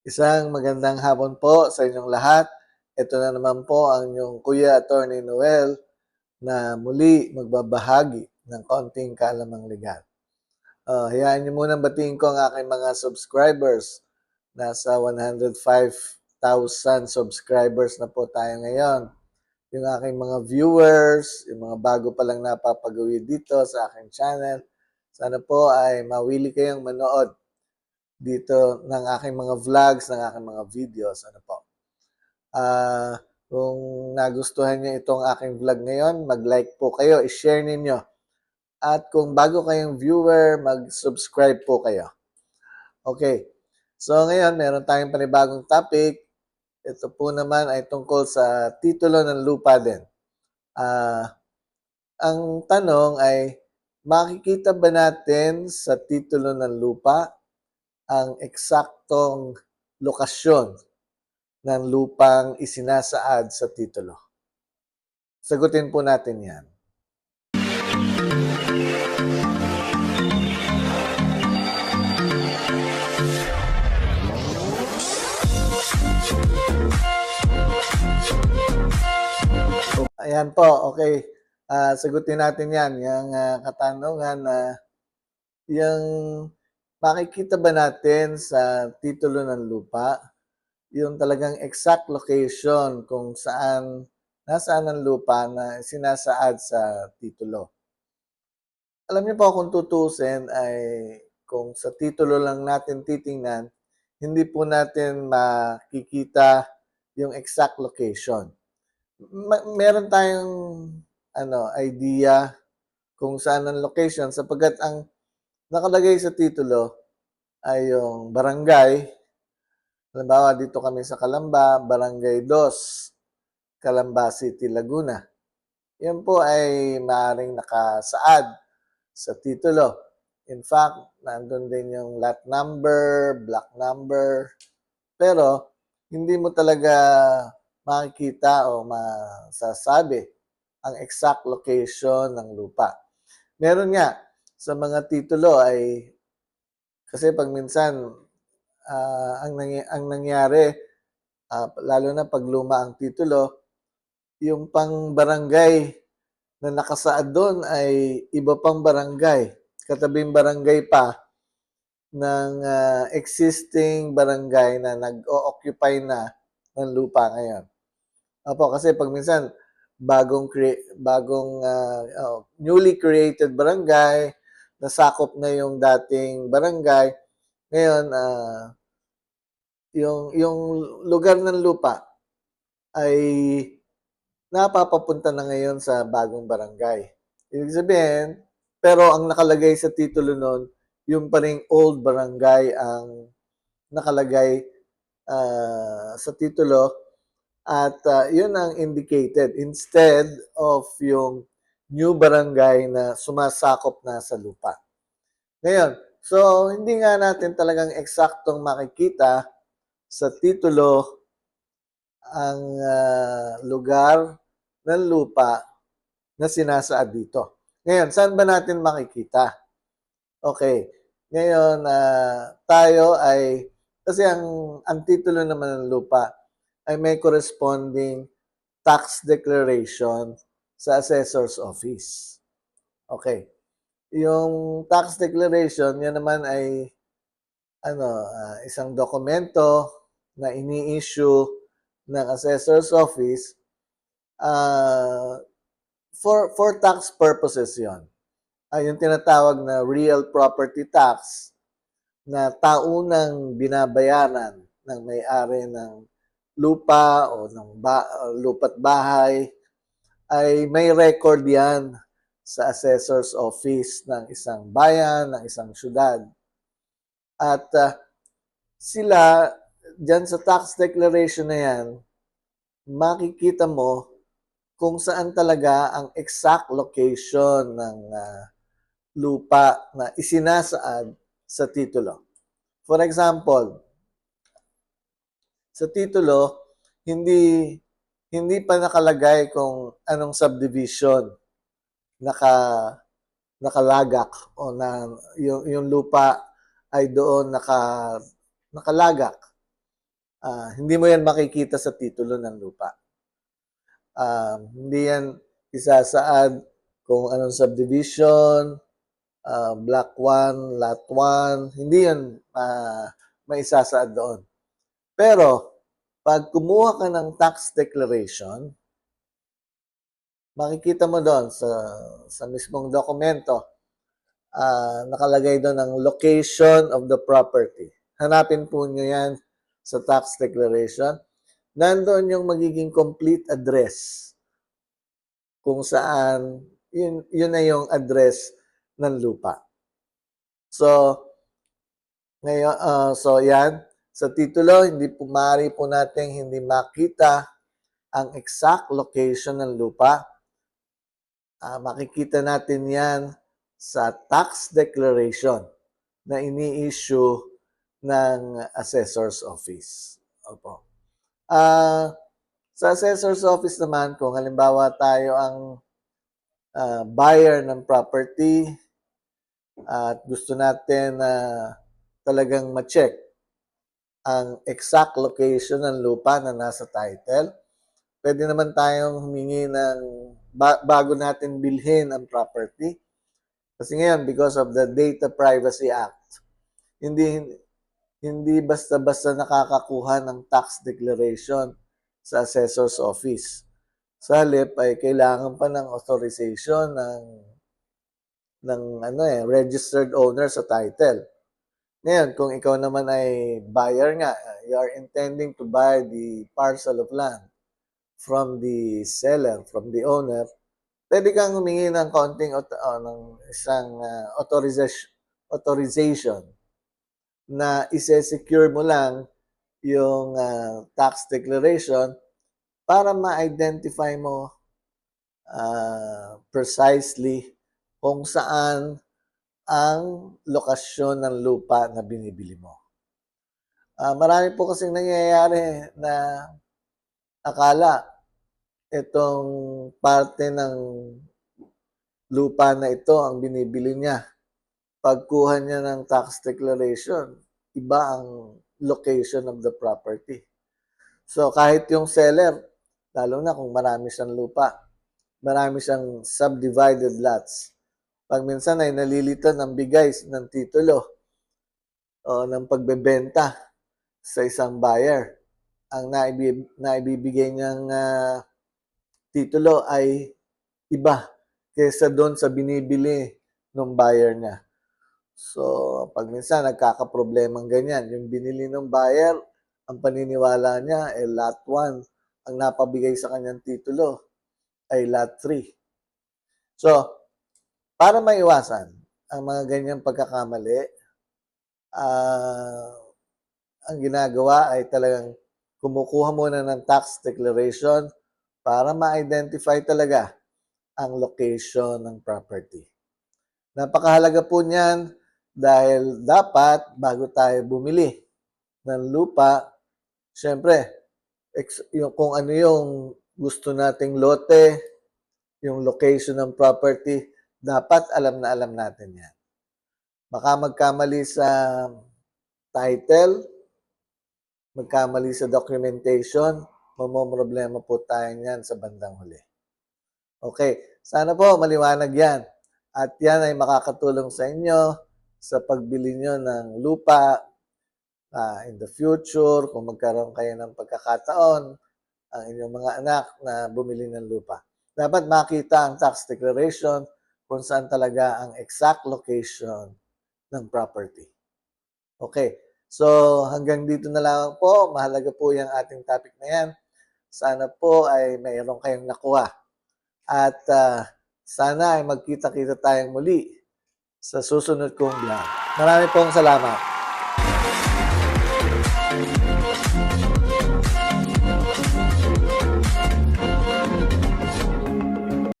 Isang magandang hapon po sa inyong lahat. Ito na naman po ang inyong Kuya Attorney Noel na muli magbabahagi ng konting kaalamang legal. Uh, hayaan niyo muna batiin ko ang aking mga subscribers. Nasa 105,000 subscribers na po tayo ngayon. Yung aking mga viewers, yung mga bago pa lang napapagawid dito sa aking channel, sana po ay mawili kayong manood dito ng aking mga vlogs, ng aking mga videos. Ano po. Ah, kung nagustuhan niyo itong aking vlog ngayon, mag-like po kayo, i-share ninyo. At kung bago kayong viewer, mag-subscribe po kayo. Okay. So ngayon, meron tayong panibagong topic. Ito po naman ay tungkol sa titulo ng lupa din. Ah, ang tanong ay, makikita ba natin sa titulo ng lupa ang eksaktong lokasyon ng lupang isinasaad sa titulo? Sagutin po natin yan. Ayan po, okay. Ah, sagutin natin yan, yung ah, katanungan na yung makikita ba natin sa titulo ng lupa yung talagang exact location kung saan nasaan ang lupa na sinasaad sa titulo. Alam niyo po kung tutusin ay kung sa titulo lang natin titingnan, hindi po natin makikita yung exact location. Ma- meron tayong ano idea kung saan ang location sapagkat ang nakalagay sa titulo ay yung barangay. Halimbawa, dito kami sa Kalamba, Barangay 2, Calamba City, Laguna. Yan po ay maaaring nakasaad sa titulo. In fact, nandun din yung lot number, block number. Pero, hindi mo talaga makikita o masasabi ang exact location ng lupa. Meron nga, sa mga titulo ay kasi pag minsan uh, ang nangy- ang nangyari uh, lalo na pag luma ang titulo yung pang barangay na nakasaad doon ay iba pang barangay katabing barangay pa ng uh, existing barangay na nag-occupy na ng lupa ngayon. Opo, kasi pag minsan bagong bagong uh, oh, newly created barangay nasakop na yung dating barangay. Ngayon, uh, yung, yung lugar ng lupa ay napapapunta na ngayon sa bagong barangay. Ibig sabihin, pero ang nakalagay sa titulo noon, yung pa ring old barangay ang nakalagay uh, sa titulo at uh, yun ang indicated instead of yung new barangay na sumasakop na sa lupa. Ngayon, so hindi nga natin talagang eksaktong makikita sa titulo ang uh, lugar ng lupa na sinasaad dito. Ngayon, saan ba natin makikita? Okay. Ngayon, uh, tayo ay, kasi ang, ang titulo naman ng lupa ay may corresponding tax declaration sa assessor's office. Okay. Yung tax declaration, yan naman ay ano, uh, isang dokumento na ini-issue ng assessor's office uh, for for tax purposes 'yon. Ay yung tinatawag na real property tax na taunang binabayaran ng may-ari ng lupa o ng ba, lupa't bahay ay may record yan sa assessor's office ng isang bayan, ng isang syudad. At uh, sila, dyan sa tax declaration na yan, makikita mo kung saan talaga ang exact location ng uh, lupa na isinasaad sa titulo. For example, sa titulo, hindi hindi pa nakalagay kung anong subdivision naka nakalagak o na yung, yung lupa ay doon naka nakalagak. Ah, hindi mo yan makikita sa titulo ng lupa. Ah, hindi yan isasaad kung anong subdivision, ah, block 1, lot 1, hindi yan ah, maisasaad doon. Pero, pag kumuha ka ng tax declaration, makikita mo doon sa, sa mismong dokumento, ah, nakalagay doon ang location of the property. Hanapin po nyo yan sa tax declaration. Nandoon yung magiging complete address kung saan yun, yun na yung address ng lupa. So, ngayon, ah, so yan, sa titulo, hindi po maaari po natin hindi makita ang exact location ng lupa. Ah, makikita natin yan sa tax declaration na ini-issue ng assessor's office. Opo. Ah, sa assessor's office naman, kung halimbawa tayo ang ah, buyer ng property at gusto natin na talagang ma-check ang exact location ng lupa na nasa title, pwede naman tayong humingi ng ba- bago natin bilhin ang property. Kasi ngayon, because of the Data Privacy Act, hindi hindi basta-basta nakakakuha ng tax declaration sa assessor's office. Sa halip ay kailangan pa ng authorization ng ng ano eh, registered owner sa title. Ngayon, kung ikaw naman ay buyer nga, you are intending to buy the parcel of land from the seller, from the owner, pwede kang humingi ng konting oh, ng isang uh, authorization, authorization na ise-secure mo lang yung uh, tax declaration para ma-identify mo uh, precisely kung saan ang lokasyon ng lupa na binibili mo. Ah, marami po kasing nangyayari na akala itong parte ng lupa na ito ang binibili niya. Pagkuha niya ng tax declaration, iba ang location of the property. So kahit yung seller, lalo na kung marami siyang lupa, marami siyang subdivided lots. Pag minsan ay nalilito ng bigay ng titulo o ng pagbebenta sa isang buyer, ang naibib, naibibigay niyang ah, titulo ay iba kaysa doon sa binibili ng buyer niya. So, pag minsan nagkakaproblemang ganyan, yung binili ng buyer, ang paniniwala niya ay lot 1, ang napabigay sa kanyang titulo ay lot 3. So, para maiwasan ang mga ganyang pagkakamali, ah, ang ginagawa ay talagang kumukuha muna ng tax declaration para ma-identify talaga ang location ng property. Napakahalaga po niyan dahil dapat bago tayo bumili ng lupa, syempre, yung, kung ano yung gusto nating lote, yung location ng property, dapat alam na alam natin yan. Baka magkamali sa title, magkamali sa documentation, problema po tayo niyan sa bandang huli. Okay, sana po maliwanag yan. At yan ay makakatulong sa inyo sa pagbili nyo ng lupa ah, in the future, kung magkaroon kayo ng pagkakataon, ang inyong mga anak na bumili ng lupa. Dapat makita ang tax declaration kung saan talaga ang exact location ng property. Okay, so hanggang dito na lang po. Mahalaga po yung ating topic na yan. Sana po ay mayroon kayong nakuha. At ah, sana ay magkita-kita tayong muli sa susunod kong vlog. Marami pong salamat.